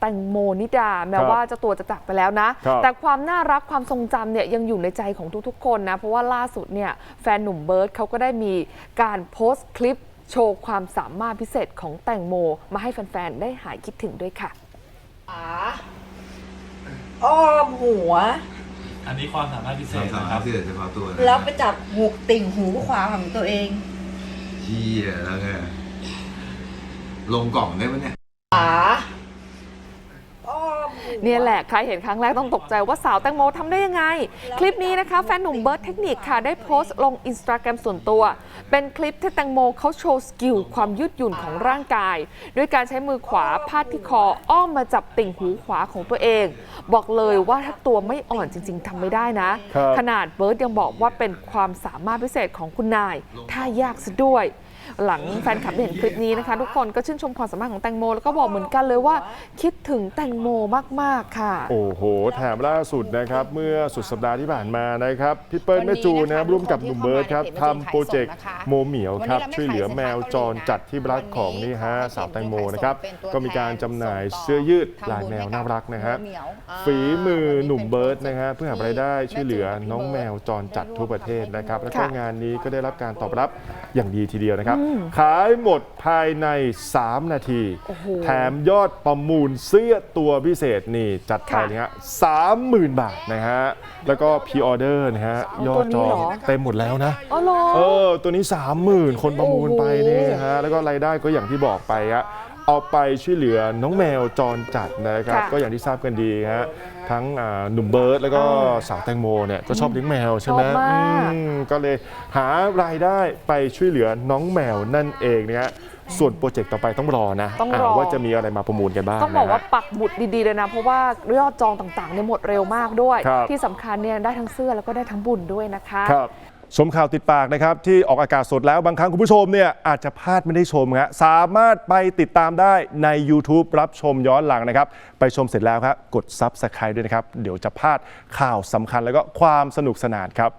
แตงโมนิดาแม้ครับว่าเจะตัวจะจากไปแล้วนะครับแต่ความน่ารักความทรงจำเนี่ยยังอยู่ในใจของทุกๆ คนนะ เพราะว่าล่าสุดเนี่ยแฟนหนุ่มเบิร์ตเขาก็ได้มีการโพสต์คลิป โชว์ความสามารถพิเศษของแตงโม มาให้แฟน ๆ ได้หายคิดถึงด้วยค่ะขาอ้อมหัว อันนี้ความสามารถพิเศความษสานะคมารรัถบพิเศษเฉพาะตัวนะแล้วไปจับหูติ่งหูขวาของตัวเองเชี่ยแล้วไงลงกล่องได้ไหมเนี่ยขาอ้อมหัว เนี่ยแหละใครเห็นครั้งแรกต้องตกใจว่าสาวแตงโมทำได้ยังไง คลิปนี้นะคะแฟนหนุ่มเบิร์ตเทคนิคค่ะได้โพสต์ลงอินสตาแกรมส่วนตัว เป็นคลิปที่แตงโมเขาโชว์สกิลความยืดหยุ่นของร่างกาย ด้วยการใช้มือขวาพาดที่คออ้อมมาจับติ่งหูขวาของตัวเอง บอกเลยว่าถ้าตัวไม่อ่อนจริง ๆทำไม่ได้นะครับขนาดเบิร์ตยังบอกว่าเป็นความสามารถพิเศษของคุณนายถ้ายากซะด้วยหลังแฟนคลับได้เห็นคลิปนี้นะคะ ทุกคนก็ชื่นชมความสามารถของแตงโม แล้วก็บอกเหมือนกันเลยว่าคิดถึงแตงโมมากๆค่ะ โอ้โห แถมล่าสุดนะครับ เมื่อสุดสัปดาห์ที่ผ่านมานะครับ พี่เปิ้ลแม่จูนะครับร่วมกับหนุ่มเบิร์ดครับทำโปรเจกต์โมเหมียวครับ ช่วยเหลือแมวจรจัดที่รักของนี่ฮะสาวแตงโมนะครับ ก็มีการจำหน่ายเสื้อยืดลายแมวน่ารักนะฮะฝีมือหนุ่มเบิร์ดนะฮะเพื่อหารายได้ช่วยเหลือน้องแมวจรจัดทั่วประเทศนะครับ แล้วก็ค่ะงานนี้ก็ได้รับการตอบรับอย่างดีทีเดียวนะครับ ขายหมดภายใน 3 นาทีโอ้โหแถมยอดประมูลเสื้อตัวพิเศษนี่จัดไปค่ะเลยฮะสามหมื่นบาทนะฮะ แล้วก็พ r ออเดอร์นะฮะเอายอตัวดนี้จองเหรอเต็มหมดแล้วนะ อ๋อเหรอ เออ ตัวนี้ 30,000 คนประมูลไปโอ้โหเนี่ยฮะ แล้วก็รายได้ก็อย่างที่บอกไปฮะเอาไปช่วยเหลือน้องแมวจรจัดนะครับ ค่ะก็อย่างที่ทราบกันดีฮะทั้งอ่าหนุ่มเบิร์ดแล้วก็อ่าสาวแตงโมเนี่ยก็ชอบเลี้ยงแมวใช่ไหมชอบมาก อืมก็เลยหารายได้ไปช่วยเหลือน้องแมวนั่นเองนะฮะ ส่วนโปรเจกต์ต่อไปต้องรอนะต้องรอว่าจะมีอะไรมาประมูลกันบ้างต้องบอกว่านะฮะ ปักหมุดดีๆเลยนะ เพราะว่ายอดจองต่างๆเนี่ยหมดเร็วมากด้วย ครับ ที่สำคัญเนี่ยได้ทั้งเสื้อแล้วก็ได้ทั้งบุญด้วยนะคะ ครับชมข่าวติดปากนะครับ ที่ออกอากาศสดแล้วบางครั้งคุณผู้ชมเนี่ยอาจจะพลาดไม่ได้ชมฮะสามารถไปติดตามได้ใน YouTube รับชมย้อนหลังนะครับ ไปชมเสร็จแล้วครับ กด Subscribe ด้วยนะครับ เดี๋ยวจะพลาดข่าวสำคัญแล้วก็ความสนุกสนานครับ